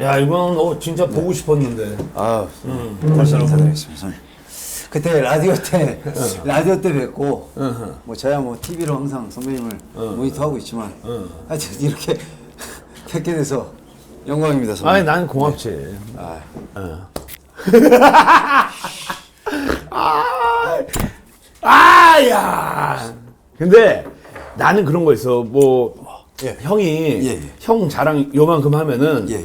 야 이건 어 진짜 보고 싶었는데. 아, 벌써 인사드리겠습니다. 선생님. 그때 라디오 때 라디오 때 뵙고 뭐 저야 뭐 TV로 항상 선배님을 모니터하고 있지만 하여튼 이렇게 뵙게 돼서 영광입니다. 아니 선배님. 난 고맙지. 아, 아야. 근데 나는 그런 거 있어. 뭐 예. 형이 예, 예. 형 자랑 요만큼 하면은 예, 예.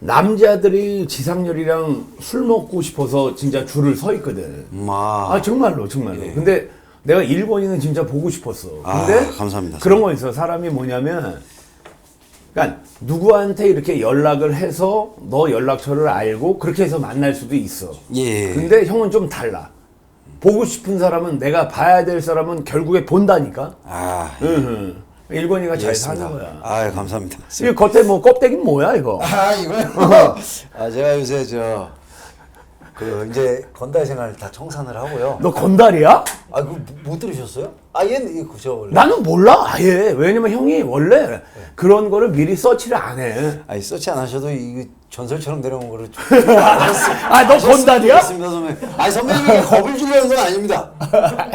남자들이 지상렬이랑 술 먹고 싶어서 진짜 줄을 서 있거든. 마. 아 정말로 정말로. 예. 근데 내가 일본인은 진짜 보고 싶었어. 아, 근데 감사합니다. 그런 거 있어. 사람이 뭐냐면, 그러니까 누구한테 이렇게 연락을 해서 너 연락처를 알고 그렇게 해서 만날 수도 있어. 예. 근데 형은 좀 달라. 보고 싶은 사람은 내가 봐야 될 사람은 결국에 본다니까. 아, 응. 일본이가 잘. 사는 거야. 아, 감사합니다. 이 겉에 뭐 껍데기는 뭐야 이거? 아, 이거요? 아, 제가 요새 저, 그, 이제 건달 생활 다 청산을 하고요. 너 건달이야? 아, 그거 못 들으셨어요? 아, 얘는 이거 저 원래. 나는 몰라 아예. 왜냐면 형이 원래 그런 거를 미리 서치를 안 해. 아니, 서치 안 하셔도 이거 전설처럼 내려온 거를 좀. 아, 너 건달이야? 맞습니다, 선배님. 아니, 선배님에게 겁을 주려는 건 아닙니다.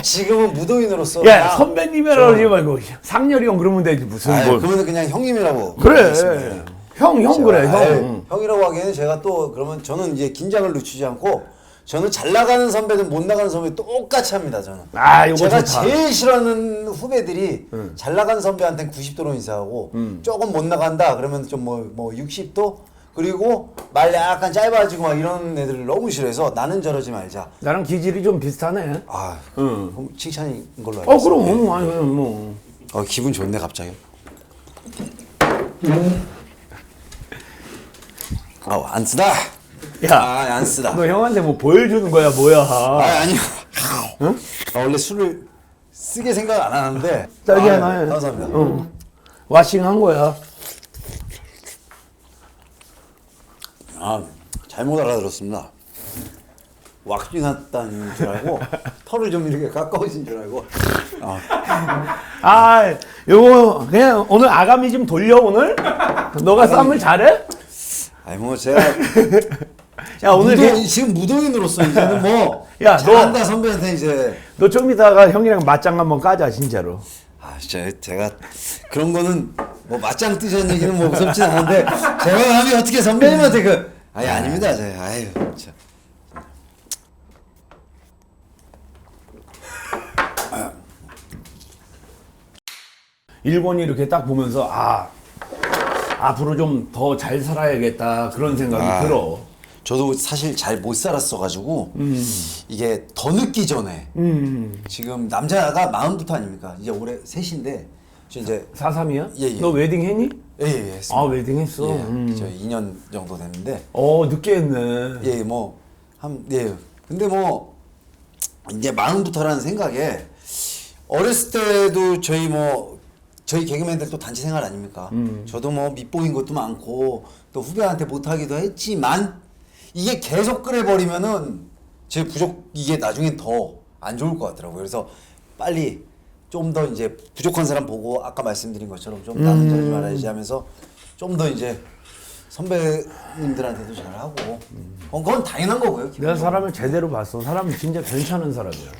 지금은 무도인으로서. 야 아, 선배님이라고 하지 말고 상렬이 형 그러면 되지 무슨 뭐 그러면 그냥 형님이라고. 그래 부르겠습니다. 형 형 그래 아유, 형 형이라고 하기에는 제가 또 그러면 저는 이제 긴장을 늦추지 않고 저는 잘 나가는 선배든 못 나가는 선배 똑같이 합니다 저는. 아, 이거 제가 좋다. 제일 싫어하는 후배들이 잘 나간 선배한테는 90도로 인사하고 음. 조금 못 나간다 그러면 좀 뭐 뭐 60도 그리고 말 약간 짧아지고 막 이런 애들을 너무 싫어해서 나는 저러지 말자. 나랑 기질이 좀 비슷하네 아, 응. 그럼 칭찬인 걸로 알고 어 있습니다. 그럼 아니 뭐 어, 기분 좋네 갑자기. 어, 안 쓰다. 야, 아, 안 쓰다. 너 형한테 뭐 보여주는 거야 뭐야 아, 아니요. 아, 원래 술을 쓰게 생각 안 하는데. 딸기 아, 하나 해 감사합니다. 응. 와싱한 거야 아, 잘못 알아들었습니다. 왁싱했다는 줄 알고 털을 좀 이렇게 깎아오신 줄 알고. 아, 아 요거 그냥 오늘 아가미 좀 돌려 오늘 너가 쌈을 잘해 아니 뭐 제가 야 오늘 무도인, 그냥- 지금 무도인으로서 이제는 뭐 야, 너- 잘한다 선배한테 이제 너좀 이따가 형이랑 맞짱 한번 까자 진짜로 아, 진짜 제가 그런 거는 뭐 맞짱 뜨자는 얘기는 뭐 무섭진 않은데 제가 감히 어떻게 선배님한테 그 아니 아닙니다. 제 아유 참. 일본이 이렇게 딱 보면서 아 앞으로 좀 더 잘 살아야겠다 그런 생각이 아. 들어. 저도 사실 잘 못 살았어 가지고 음. 이게 더 늦기 전에 지금 남자가 마음부터 아닙니까? 이제 올해 셋인데 저 이제 사삼이야? 예, 예. 너 웨딩 했니? 예예 예, 했습니다. 아 웨딩 했어. 예, 음. 저 2년 정도 됐는데 어 늦게 했네. 예, 뭐, 한, 예. 근데 뭐, 이제 마음부터라는 생각에, 어렸을 때도 저희 뭐, 저희 개그맨들 또 단체 생활 아닙니까? 저도 뭐 밑보인 것도 많고, 또 후배한테 못하기도 했지만, 이게 계속 끓여버리면은, 제 부족, 이게 나중엔 더안 좋을 것 같더라고요. 그래서 빨리 좀 더 이제 부족한 사람 보고, 아까 말씀드린 것처럼 좀 나는 저러지 말아야지 하면서, 좀 더 이제, 선배님들한테도 잘하고 어, 그건 당연한 거고요. 내가 기본적으로. 사람을 제대로 봤어. 사람은 진짜 괜찮은 사람이야.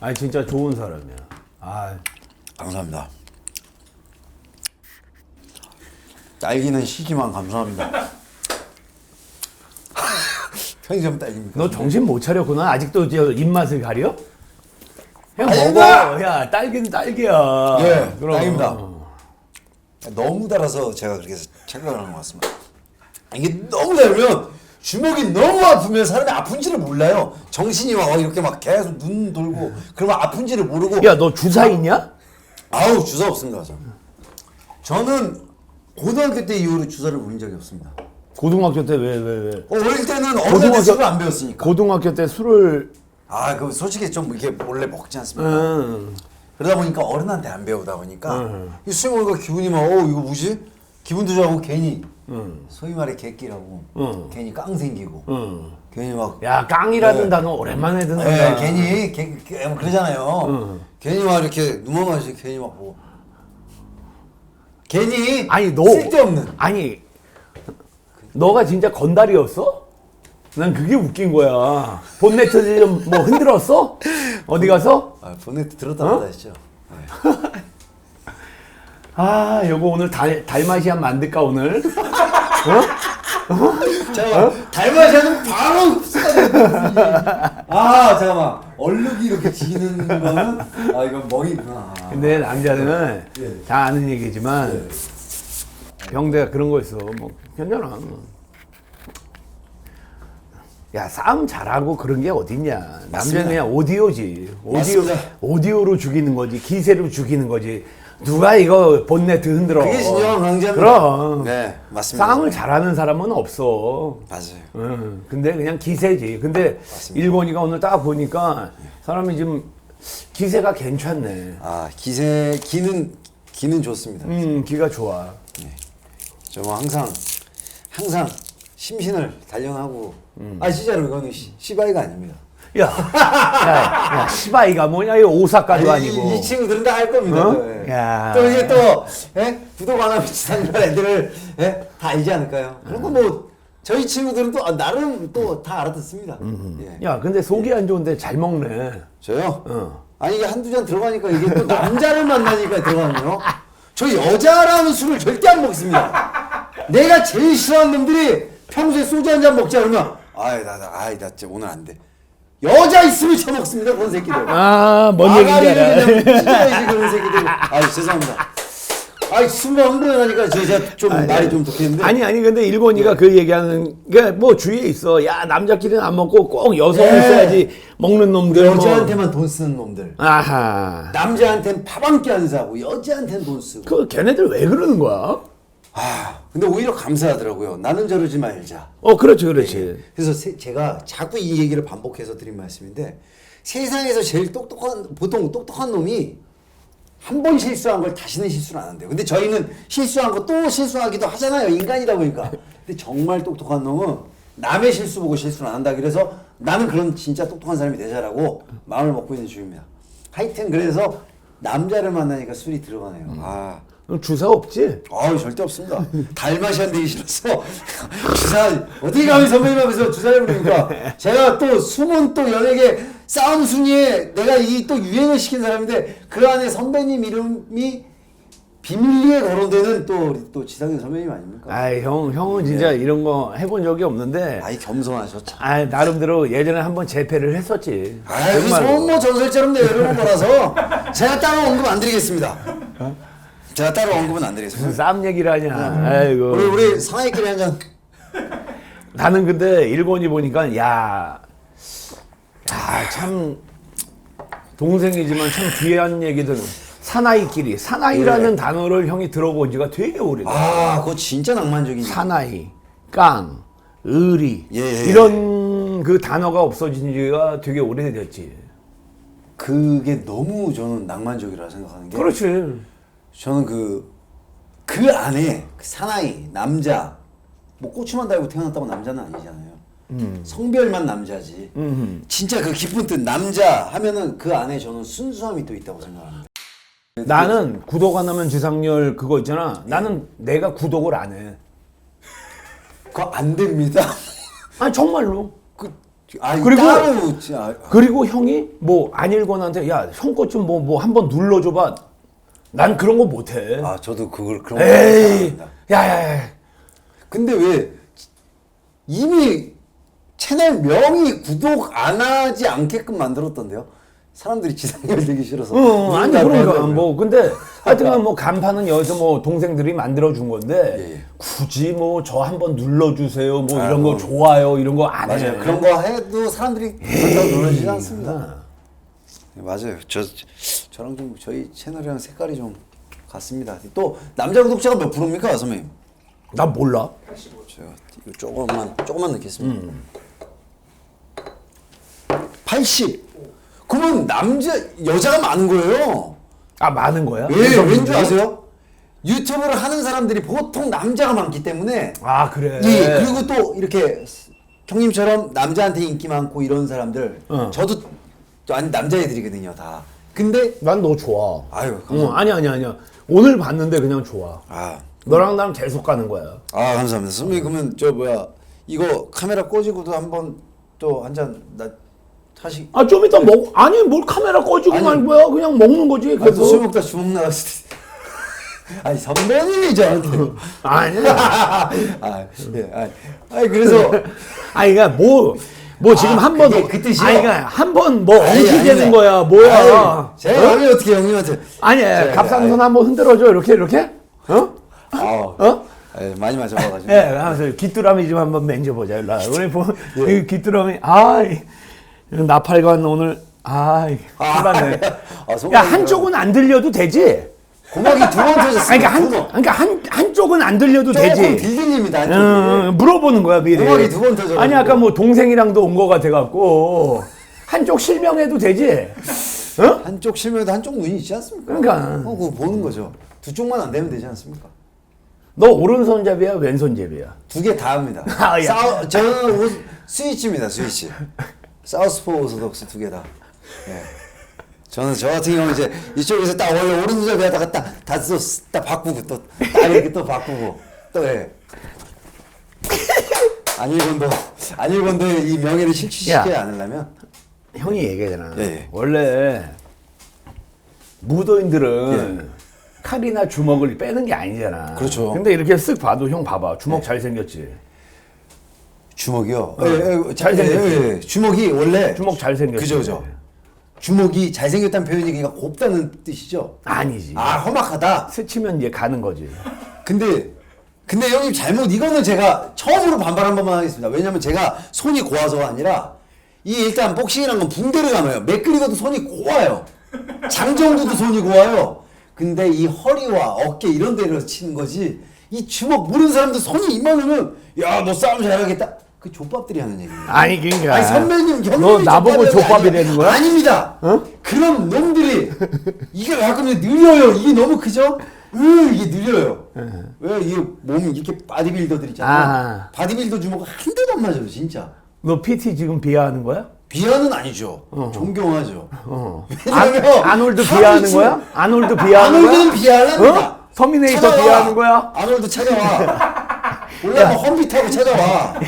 아니 진짜 좋은 사람이야. 아 감사합니다. 딸기는 시지만 감사합니다. 편의점 딸기입니까? 너 정신 못 차렸구나. 아직도 저 입맛을 가려? 그냥 먹어. 아닙니다. 야 딸기는 딸기야. 예, 그럼. 딸기입니다. 너무 달아서 제가 그렇게 착각을 하는 것 같습니다. 이게 너무 달면 주먹이 너무 아프면 사람이 아픈지를 몰라요. 정신이 막 이렇게 막 계속 눈 돌고 그러면 아픈지를 모르고 야 너 주사 있냐? 아우 주사 없습니다. 저는 고등학교 때 이후로 주사를 부린 적이 없습니다. 고등학교 때 왜 왜 왜? 어, 어릴 때는 어른한테 술을 안 배웠으니까. 고등학교 때 술을 아, 그 솔직히 좀 이렇게 몰래 먹지 않습니까? 응. 그러다 보니까 어른한테 안 배우다 보니까 이술 먹으니까 기분이 막 어 이거 뭐지? 기분도 좋아하고 괜히 소위 말해 개끼라고 응. 괜히 깡 생기고 응. 괜히 막 야 깡이라는 네. 단어 오랜만에 예, 듣는다. 괜히 개, 개, 뭐 그러잖아요. 괜히 막 이렇게 눈만 마시 괜히 막 뭐. 괜히 아니 너 쓸데없는 아니 너가 진짜 건달이었어? 난 그게 웃긴 거야. 본네트 좀 뭐 흔들었어? 어디 가서? 아, 보네트 들었다 어? 놨다 했죠. 네. 아, 여보 오늘 달 달마시안 만들까 오늘? 잠깐만 달마시아는 바로 흡수가 아 잠깐만 얼룩이 이렇게 지는 거는 아 이건 멍이구나. 아. 근데 남자는 예. 다 아는 얘기지만 병대가 그런 거 있어. 뭐 괜찮아. 야 싸움 잘하고 그런 게 어딨냐. 남자는 맞습니다. 그냥 오디오지. 오디오 맞습니다. 오디오로 죽이는 거지. 기세로 죽이는 거지. 누가 이거 본네트 흔들어. 그게 진정한 강자입니다. 그럼. 네 맞습니다. 싸움을 잘하는 사람은 없어. 맞아요. 응. 근데 그냥 기세지. 근데 맞습니다. 일본이가 오늘 딱 보니까 사람이 지금 기세가 괜찮네. 아 기세 기는 기는 좋습니다. 음, 기가 좋아. 저뭐 항상 항상 심신을 단련하고 음. 아 진짜로 이거는 시, 시바이가 아닙니다. 야, 야, 야, 시바이가 뭐냐? 이 오사카도 아니, 아니고. 이, 이 친구들은 다 할 겁니다. 어? 또, 예. 야. 또 이게 또 예? 구독 안 하면 지상렬 애들을 예? 다 알지 않을까요? 그리고 뭐 저희 친구들은 또 아, 나름 또 다 알아듣습니다. 예. 야, 근데 속이 안 좋은데 잘 먹네. 저요? 어. 아니 이게 한두 잔 들어가니까 이게 또 남자를 만나니까 들어가네요. 저 여자라는 술을 절대 안 먹습니다. 내가 제일 싫어하는 놈들이 평소에 소주 한 잔 먹자 그러면 아이 나, 나 아이 나 진짜 오늘 안 돼. 여자 있으면 처먹습니다 그런 새끼들. 아, 뭔 얘기인지 아가리를 알아. 그냥 찢어야지 그런 새끼들. 아유 죄송합니다. 아이 술을 함부로 하니까 제가 좀 말이 좀 독했는데. 아니, 아니, 근데 일본이가 그 얘기하는 게 뭐 주위에 있어. 야, 남자끼리는 안 먹고 꼭 여성을 예. 써야지 먹는 놈들. 뭐. 여자한테만 돈 쓰는 놈들. 아하. 남자한테는 밥한끼안 사고 여자한테는 돈 쓰고. 그 걔네들 왜 그러는 거야? 아, 근데 오히려 감사하더라고요. 나는 저러지 말자. 어, 그렇지, 그렇지. 그래서 세- 제가 자꾸 이 얘기를 반복해서 드린 말씀인데 세상에서 제일 똑똑한 보통 똑똑한 놈이 한 번 실수한 걸 다시는 실수를 안 한대요. 근데 저희는 실수한 거 또 실수하기도 하잖아요. 인간이다 보니까. 근데 정말 똑똑한 놈은 남의 실수 보고 실수를 안 한다. 그래서 나는 그런 진짜 똑똑한 사람이 되자라고 마음을 먹고 있는 중입니다. 하여튼 그래서 남자를 만나니까 술이 들어가네요. 아. 주사 없지? 아유 절대 없습니다. 달마시안 되기 싫어서 주사 어디 감히 선배님 앞에서 주사를 부립니까? 제가 또 숨은 또 연예계 싸움 순위에 내가 이 또 유행을 시킨 사람인데 그 안에 선배님 이름이 비밀리에 거론되는 또 또 지상현 선배님 아닙니까? 아이, 형, 형은 진짜 이런 거 해본 적이 없는데. 아이 겸손하셔 참. 아, 나름대로 예전에 한번 재패를 했었지. 아이 그 정말로. 소모 전설처럼 내려오는 거라서 제가 따로 언급 안 드리겠습니다. 제가 따로 언급은 안 드리겠습니다. 쌈 얘기를 하냐. 아이고. 우리 우리 상하이끼리 한 잔. 나는 근데 일본이 보니까 야, 야, 참 동생이지만 참 귀한 얘기들. 사나이끼리 사나이라는 단어를 형이 들어본 지가 되게 오래돼. 아 그거 진짜 낭만적인. 사나이, 깡, 의리 예, 예, 예. 이런 그 단어가 없어진 지가 되게 오래됐지. 그게 너무 저는 낭만적이라 생각하는 게 그렇지. 저는 그, 그 안에 그 사나이, 남자, 뭐 고추만 달고 태어났다고 남자는 아니잖아요. 성별만 남자지. 진짜 그 깊은 뜻, 남자 하면은 그 안에 저는 순수함이 또 있다고 생각합니다. 나는 구독 안 하면 지상렬 그거 있잖아. 나는 내가 구독을 안 해. 그거 안 됩니다. 아니 정말로. 그, 아, 그리고- 그리고 따로, 진짜, 그리고 형이 뭐 안 읽어나한테 야 형 것 좀 뭐 뭐 한번 눌러줘봐. 난 그런 거 못해. 아, 저도 그걸 그런 거 에이, 생각합니다. 야야야. 근데 왜 이미 채널 명이 구독 안 하지 않게끔 만들었던데요? 사람들이 지상렬 되기 싫어서. 어, 아니 누군가 그러니까 그러더라고요. 뭐 근데 하여튼간 뭐 간판은 여기서 뭐 동생들이 만들어 준 건데 예, 예. 굳이 뭐 저 한번 눌러 주세요 뭐 이런 아이고. 거 좋아요 이런 거 안 해. 맞아요. 그런 거 해도 사람들이 그렇다고 놀라지지 않습니다. 네, 맞아요. 저 저랑 좀 저희 채널이랑 색깔이 좀 같습니다. 또 남자 구독자가 몇 프로입니까, 선배님? 나 몰라. 제가 이거 조금만 조금만 넣겠습니다. 80. 그러면 남자 여자가 많은 거예요. 아 많은 거야? 왜 여성분들이? 왠지 아세요? 유튜브를 하는 사람들이 보통 남자가 많기 때문에 아 그래. 예, 그리고 또 이렇게 형님처럼 남자한테 인기 많고 이런 사람들 어. 저도 또 아니 남자애들이거든요 다. 근데 난 너 좋아. 아유 어, 아니 아니 아니야. 오늘 봤는데 그냥 좋아. 아 너랑 나랑 계속 가는 거야. 아 감사합니다. 선배님 그러면 저 뭐야 이거 카메라 꽂이고도 한번 또 한 잔나 하시. 아 좀 이따 먹 아니 뭘 카메라 꺼지고 아니. 말 거야 그냥 먹는 거지 아니 술 그래서 먹다 주먹 나갔을 때. 아니 선배님이 저한테. 아니 아, 예, 아니, 아니 그래서 아니 그러니까 뭐 뭐 지금 아, 한번 그게 그 뜻이요? 아니 그러니까 한번 뭐 아니, 엉키 되는 아니다. 거야 뭐야 아유, 제가 감히 어떻게 형님한테? 아니 제가, 갑상선 한번 흔들어줘 이렇게 이렇게 어 아유, 어? 예, 많이 마셔봐가지고. 예, 하면서 귀뚜라미 좀 한번 만져보자. 일로 와. 우리 보, 예. 이 귀뚜라미, 아, 이 나팔관 오늘, 아, 아, 큰일 났네. 아, 속이 야, 한쪽은 안 들려도 되지. 고막이 두 번 터졌어요. 아니, 그러니까 한, 그러니까 한, 한쪽은 안 들려도 조금 되지. 빌딩입니다. 한쪽이. 응, 물어보는 거야, 미리. 고막이 두번 터져가지고. 아니, 아까 뭐 동생이랑도 온 거 같아갖고, 한쪽 실명해도 되지. 어? 한쪽 실명에도 한쪽 눈이 있지 않습니까? 그러니까. 어, 그거 보는 거죠. 두 쪽만 안 되면 되지 않습니까? 너 오른손잡이야, 왼손잡이야? 두 개 다 합니다. 아, 야. 사우, 저는 오- 스위치입니다, 스위치. 사우스포 오소독스 두 개 다. 예. 저는 저 같은 경우는 이제 이쪽에서 딱 원래 오른손잡이 하다가 딱 다섯 딱 바꾸고 또딱 이렇게 또 바꾸고 또 예. 안일건도 안일건도의 이 명예를 실추시켜야 야. 않으려면 형이 얘기하잖아. 예, 예. 원래 무도인들은 칼이나 주먹을 빼는 게 아니잖아. 그렇죠. 근데 이렇게 쓱 봐도 형 봐봐. 주먹 잘 생겼지. 주먹이요. 어. 예, 예, 잘생겼지. 예, 예. 주먹이 원래 주먹 잘 생겼지. 그죠, 그죠. 주먹이 잘생겼다는 표현이 그러니까 곱다는 뜻이죠. 아니지. 아 험악하다. 스치면 이제 가는 거지. 근데 근데 형님 잘못 이거는 제가 처음으로 반발 한 번만 하겠습니다. 왜냐면 제가 손이 고와서가 아니라 이 일단 복싱이란 건 붕대를 감아요. 맥그리거도 손이 고와요. 장정구도 손이 고와요. 근데 이 허리와 어깨 이런 데를 치는 거지. 이 주먹 무는 사람들 손이 이만하면 야 너 싸움 잘하겠다. 그 족밥들이 하는 얘기예요. 아니 그러니까. 아니 선배님 형님이 너 나보고 족밥이라는 거야? 아닙니다. 어? 그런 놈들이 이게 가끔 느려요. 이게 너무 크죠? 으 이게 느려요. 왜 이게 몸 이렇게 바디빌더들 있잖아요. 아하. 바디빌더 주먹 한 대도 안 맞아요, 진짜. 너 PT 지금 비하하는 거야? 비하는 아니죠. 존경하죠. 어. 왜냐면 아, 아놀드 하루 비하하는 이틀- 거야? 아놀드 비하하는 아놀드는 거야? 비하랍니다. 어? 터미네이터 찾아와. 비하하는 거야? 아놀드 찾아와. 원래 뭐 험비 타고 찾아와.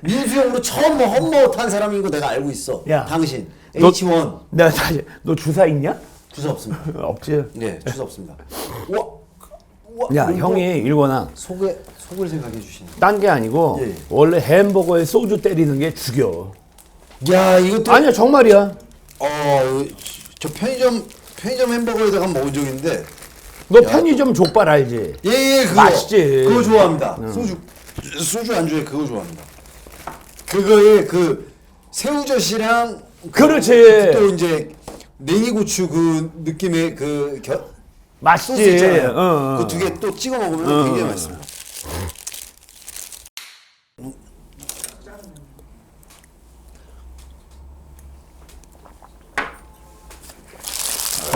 민수 형으로 처음 뭐 험머 탄 사람인 거 내가 알고 있어. 야. 당신 너- H1 내가 다시 너 주사 있냐? 주소 없습니다. 없지. 네, 주소 없습니다. 우와, 우와. 야 이거 형이 일거나 속에 속을 생각해 주시는. 딴게 아니고 예. 원래 햄버거에 소주 때리는 게 죽여. 야, 이것도 아니야 정말이야. 어, 저 편의점 편의점 햄버거에다가 먹은 적 있는데 너 편의점 족발 알지? 예, 예, 그거 맛있지. 그거 좋아합니다. 소주 소주 안주에 그거 좋아합니다. 그거에 그 새우젓이랑 그- 그렇지. 또 이제 냉이고추 그 느낌의 그 겨, 소스 맛있지. 있잖아요. 어, 어. 그두 개 또 찍어 먹으면 굉장히 맛있습니다.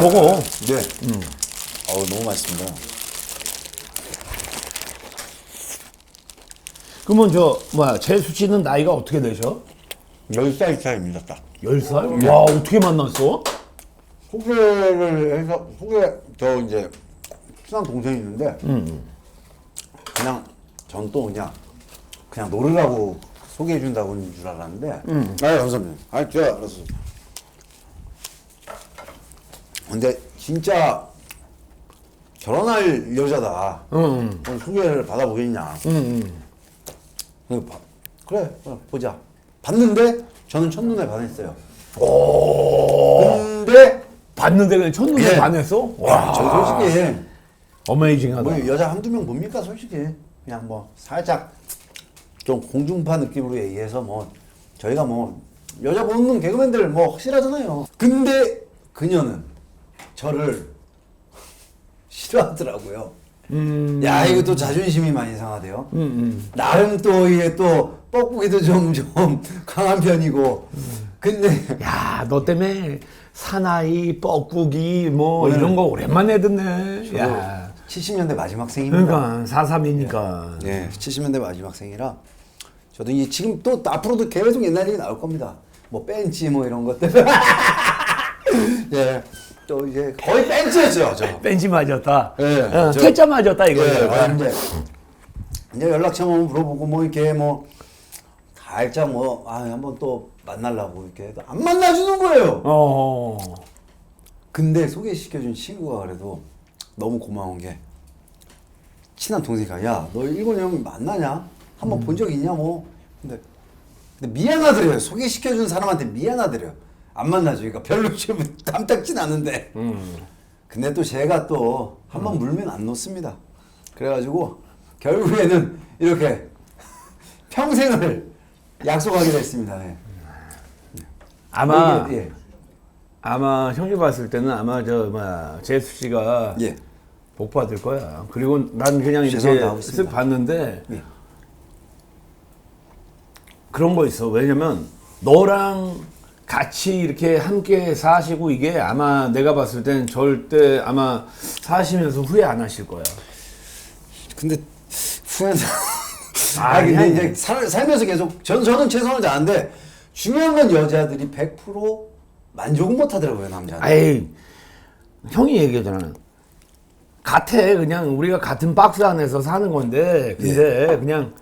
먹어. 네. 음. 어우 너무 맛있습니다. 그러면 저 뭐야 재수 씨는 나이가 어떻게 되셔? 10살 차이입니다, 딱. 열 살? 와 어떻게 만났어? 소개를 해서 소개 저 이제 친한 동생이 있는데 그냥 전 또 그냥 그냥 노르라고 소개해 준다고는 줄 알았는데 아 감사합니다 아 제가 알았어 근데 진짜 결혼할 여자다 응. 그럼 소개를 받아보겠냐 응. 봐- 그래 어, 보자 봤는데 저는 첫눈에 반했어요 오. 근데 봤는데 그냥 첫눈에 예. 반했어? 와, 저 솔직히 어메이징하다. 뭐 여자 한두 명 봅니까 솔직히 그냥 뭐 살짝 좀 공중파 느낌으로 얘기해서 뭐 저희가 뭐 여자 보는 개그맨들 뭐 확실하잖아요 근데 그녀는 저를 싫어하더라고요 음. 야 이거 또 자존심이 많이 상하대요 음, 음. 나름 또 이게 또 뻐꾸기도 좀 좀 강한 편이고 근데 야, 너 때문에 사나이, 뻐꾸기 뭐 오늘 이런 거 오랜만에 듣네. 야. 70년대 마지막 생입니다 그러니까 사삼이니까. 네, 70년대 마지막 생이라 저도 이 지금 또 앞으로도 계속 옛날 얘기 나올 겁니다. 뭐 벤치 뭐 이런 것들. 예. 또 이제 거의 뺀지였죠, 저. 벤치 맞았다. 예, 어, 저- 퇴짜 맞았다 예, 이거예요. 아, 이제 이제 연락처만 물어보고 뭐 이렇게 뭐 살짝 뭐 아, 한번 또 만나려고 이렇게 해도 안 만나주는 거예요. 어. 근데 소개시켜준 친구가 그래도 너무 고마운 게 친한 동생이가 야 너 일본 형 만나냐? 한번 본 적 있냐 뭐 근데 근데 미안하더래요 소개시켜준 사람한테 미안하더래요 안 만나죠 그러니까 별로 좀 깜짝진 않은데 근데 또 제가 또 한 번 물면 안 놓습니다 그래가지고 결국에는 이렇게 평생을 약속하게 됐습니다 예. 아마 이게, 예. 아마 형님 봤을 때는 아마 저 뭐야 제수 씨가 예. 복 받을 거야. 그리고 난 그냥 이렇게. 쓱 봤는데 예. 그런 거 있어. 왜냐면 너랑 같이 이렇게 함께 사시고 이게 아마 내가 봤을 땐 절대 아마 사시면서 후회 안 하실 거야. 근데 후회는 아, 아니, 근데 아니. 이제 살, 살면서 계속 저는 저는 최선을 다하는데 중요한 건 여자들이 100% 만족은 못 하더라고요 남자는. 아이 형이 얘기하잖아. 같아 그냥 우리가 같은 박스 안에서 사는 건데 근데 그냥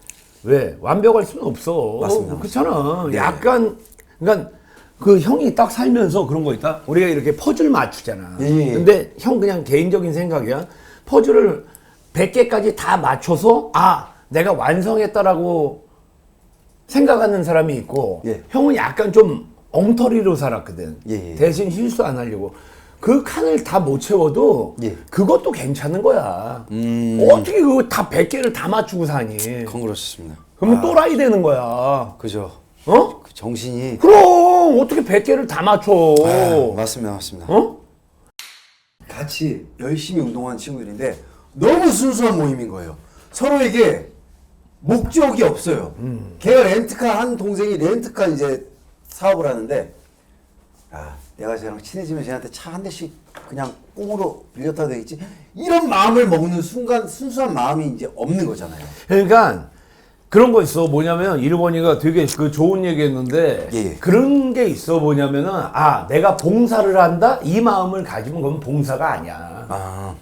왜 완벽할 수는 없어. 예. 맞습니다. 그렇잖아. 네. 약간 그러니까 그 형이 딱 살면서 그런 거 있다. 우리가 이렇게 퍼즐 맞추잖아. 예, 예. 근데 형 그냥 개인적인 생각이야. 퍼즐을 100개까지 다 맞춰서 아 내가 완성했다라고 생각하는 사람이 있고 예. 형은 약간 좀 엉터리로 살았거든. 예, 예. 대신 실수 안 하려고. 그 칸을 다 못 채워도 예. 그것도 괜찮은 거야. 음. 어떻게 그거 다 100개를 다 맞추고 사니? 그건 그렇습니다. 그러면 또라이 되는 거야. 그죠. 어? 그 정신이 그럼 어떻게 100개를 다 맞춰? 아, 맞습니다, 맞습니다. 어? 같이 열심히 운동하는 친구들인데 너무 순수한 모임인 거예요. 서로에게 목적이 없어요. 걔가 렌트카 한 동생이 렌트카 이제 사업을 하는데 아 내가 쟤랑 친해지면 쟤한테 차 한 대씩 그냥 꽁으로 빌렸다 되겠지 이런 마음을 먹는 순간 순수한 마음이 이제 없는 거잖아요. 그러니까 그런 거 있어. 뭐냐면 일본이가 되게 그 좋은 얘기했는데 예, 예. 그런 게 있어. 뭐냐면은 아 내가 봉사를 한다 이 마음을 가지면 그건 봉사가 아니야. 아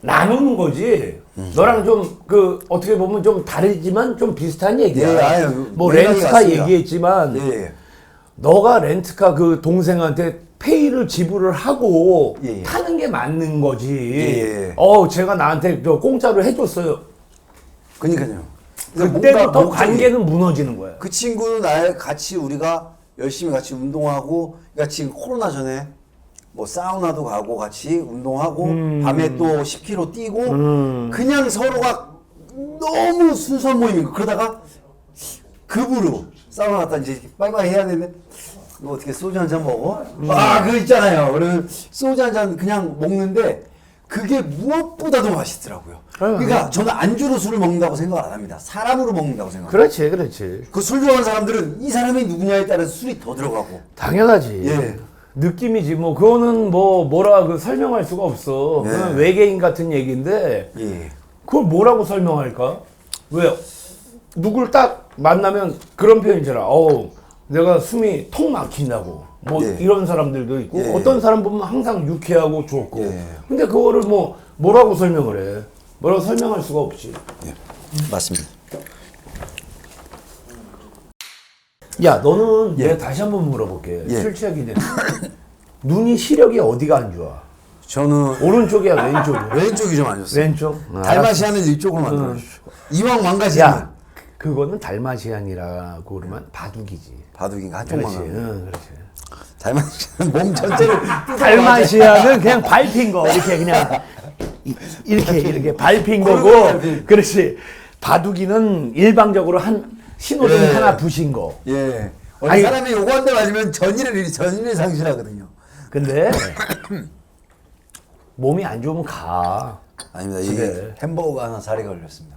나누는 거지. 음. 너랑 좀 그 어떻게 보면 좀 다르지만 좀 비슷한 얘기야. 예, 아유, 뭐 렌트카 맞습니다. 얘기했지만 예. 너가 렌트카 그 동생한테 페이를 지불을 하고 예, 예. 타는 게 맞는 거지. 예, 예. 어, 제가 나한테 저 공짜로 해줬어요. 그러니까요. 그때부터 뭔가 관계는 무너지는 거야. 그 친구는 나에 같이 우리가 열심히 같이 운동하고 그러니까 지금 코로나 전에 뭐 사우나도 가고 같이 운동하고 밤에 또 10km 뛰고 음. 그냥 서로가 너무 순수한 모임인 거 그러다가 급으로 사우나 갔다 이제 빠이빠이 해야 되는데 너 어떻게 소주 한 잔 먹어? 아 그거 있잖아요 그러면 소주 한 잔 그냥 먹는데 그게 무엇보다도 맛있더라고요 아유, 그러니까 저는 안주로 술을 먹는다고 생각을 안 합니다 사람으로 먹는다고 생각합니다 그렇지, 그렇지. 그 술 좋아하는 사람들은 이 사람이 누구냐에 따라서 술이 더 들어가고. 당연하지. 예. 느낌이지. 뭐 그거는 뭐 뭐라 그 설명할 수가 없어. 예. 그건 외계인 같은 얘기인데 예. 그걸 뭐라고 설명할까? 왜요? 누굴 딱 만나면 그런 표현이잖아. 어우, 내가 숨이 통 막힌다고. 뭐 예. 이런 사람들도 있고 예. 어떤 사람 보면 항상 유쾌하고 좋고. 예. 근데 그거를 뭐 뭐라고 설명을 해? 뭐라고 설명할 수가 없지. 예. 맞습니다. 야, 너는 예. 내가 다시 한번 물어볼게. 예. 술 취하기 전에 눈이 시력이 어디가 안 좋아? 저는 오른쪽이야, 왼쪽이야? 왼쪽이 좀 안 좋습니다. 왼쪽. 아, 달마시아는 이쪽으로 만들어 주시고. 이왕 망가지면 야, 그거는 달마시안이라고 그러면 바둑이지. 바둑인가 한쪽만 그렇지, 하면. 응, 그렇지. 달마시아는 몸 전체를 달마시아는 그냥 밟힌 거 이렇게 그냥 이- 이렇게 이렇게 밟힌 거고. 그렇지. 바둑이는 일방적으로 한 신호등 예. 하나 부신 거. 예. 어느 아니- 사람이 요거 한 대 맞으면 전일을 전일을 상실하거든요. 근데 몸이 안 좋으면 가. 아닙니다. 집에. 이게 햄버거 하나 살이 걸렸습니다.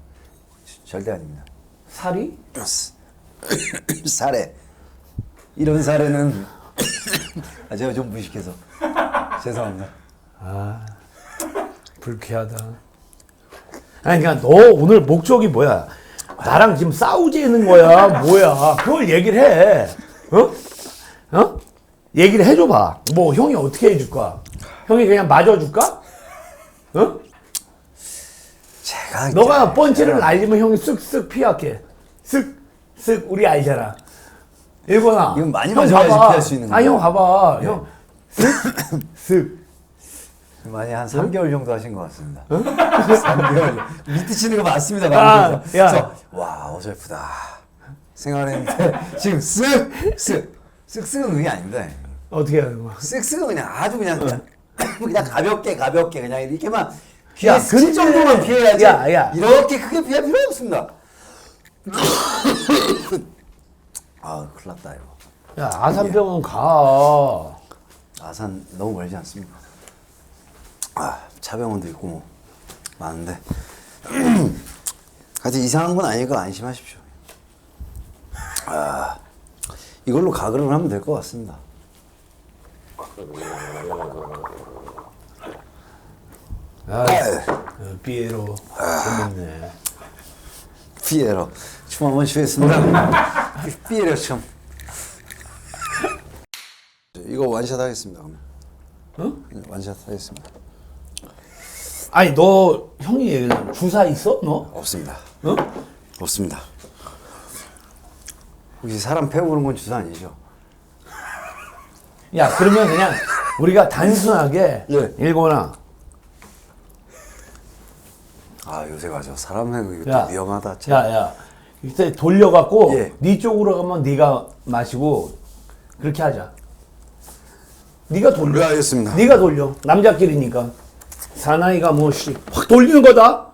절대 아닙니다. 살이? 사례. 이런 사례는 아, 제가 좀 무식해서 죄송합니다. 아, 불쾌하다. 아니, 그러니까 너 오늘 목적이 뭐야? 나랑 지금 싸우지는 거야? 뭐야? 그걸 얘기를 해. 어? 어? 얘기를 해줘봐. 뭐 형이 어떻게 해줄까? 형이 그냥 맞아줄까? 어? 제가 너가 제가- 날리면 형이 쓱쓱 피할게. 쓱쓱 우리 알잖아. 일본아. 이건 많이 형 맞아야지 봐봐. 피할 수 있는 형 거야. 봐봐. 형 쓱쓱. 많이 한 3개월 정도 하신 것 같습니다. 3개월. 밑에 치는 거 맞습니다. 아. 야. 그래서 와 어설프다 생각했는데 지금 쓱쓱 쓱쓱은 그게 아닌데 어떻게 하는 거야? 쓱쓱은 그냥 아주 그냥 그냥, 그냥 가볍게 가볍게 그냥 이렇게만 야, 피해 칠 근데- 정도만 피해야지. 야, 야. 이렇게 크게 피할 필요 없습니다. 아 큰일 났다 이거. 야 아산병원 가. 아산 너무 멀지 않습니까? 아 차병원도 있고 뭐 많은데 아직 이상한 건 아니니까 안심하십시오. 아 이걸로 가글을 하면 될 것 같습니다. 아, 어, 삐에로 재밌네. 피에로 춤 한번 추겠습니다. 피에로 춤. 이거 완샷 하겠습니다. 그러면. 네, 완샷 하겠습니다. 아니 너 형이 주사 있어 너? 없습니다. 어? 없습니다. 혹시 사람 패보는 건 주사 아니죠? 야 그러면 그냥 우리가 단순하게 예. 일본아 아 요새 맞아 사람 이거 야, 또 위험하다. 참. 야야 이때 돌려갖고 예. 네 쪽으로 가면 네가 마시고 그렇게 하자. 네가 돌려. 네, 알겠습니다. 네가 돌려. 남자끼리니까 사나이가 뭐씨확 돌리는 거다.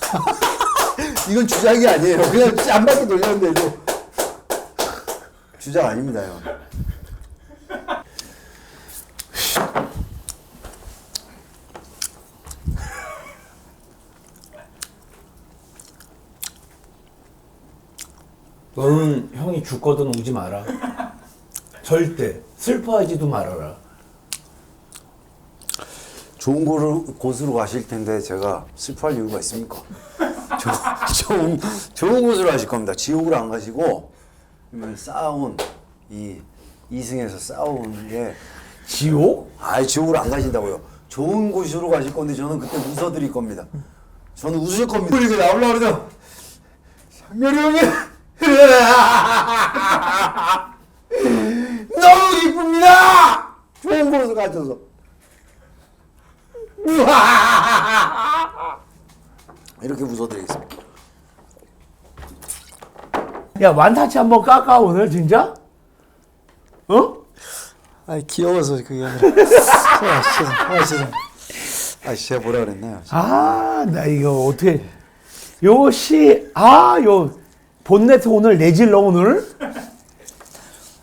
이건 주작이 아니에요. 그냥 한 바퀴 돌렸는데 이거 주작 아닙니다, 형. 너는 형이 죽거든 오지 마라. 절대 슬퍼하지도 말아라. 좋은 곳으로, 곳으로 가실 텐데 제가 슬퍼할 이유가 있습니까? 조, 좋은 좋은 곳으로 가실 겁니다. 지옥으로 안 가시고 그러면 싸운 이 이승에서 싸운 게 지옥? 아이 지옥으로 안 가신다고요. 좋은 곳으로 가실 건데 저는 그때 웃어드릴 겁니다. 저는 웃을 겁니다. 이렇게 나오려고 그러죠. 장렬이 형이 너무 기쁩니다. 좋은 곳으로 가셔서. 이렇게 웃어드리겠습니다. 야 완타치 한번 깎아 오늘 진짜? 어? 아니 귀여워서 그게 아니라. 아 진짜, 아 진짜. 아 제가 뭐라 그랬나요? 아, 나 이거 어떻게 요 시 아, 요 본네트 오늘 내질러 오늘?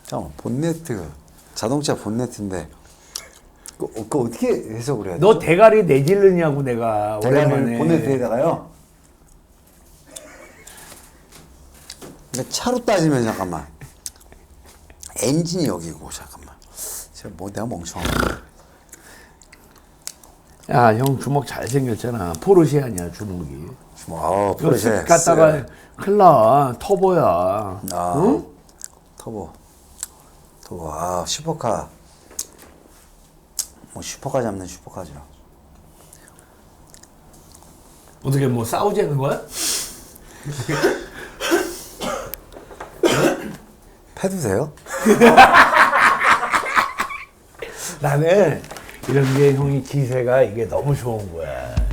잠깐 본네트 자동차 본네트인데 그, 그 어떻게 해석을 해야 돼? 너 대가리 내질르냐고 내가 오랜만에. 본네트에다가요. 근데 차로 따지면 잠깐만 엔진이 여기고 잠깐만. 제가 뭐 내가 멍청한가? 야, 형 주먹 잘 생겼잖아. 포르쉐 아니야 주먹이. 뭐, 아, 이거 포르쉐 쓱 갔다가 큰일 나. 터보야. 아, 응? 터보. 터보. 아, 슈퍼카. 뭐 슈퍼카 잡는 슈퍼카죠. 어떻게 뭐 싸우자는 거야? 패도 돼요? 나는 이런 게 형이 기세가 이게 너무 좋은 거야.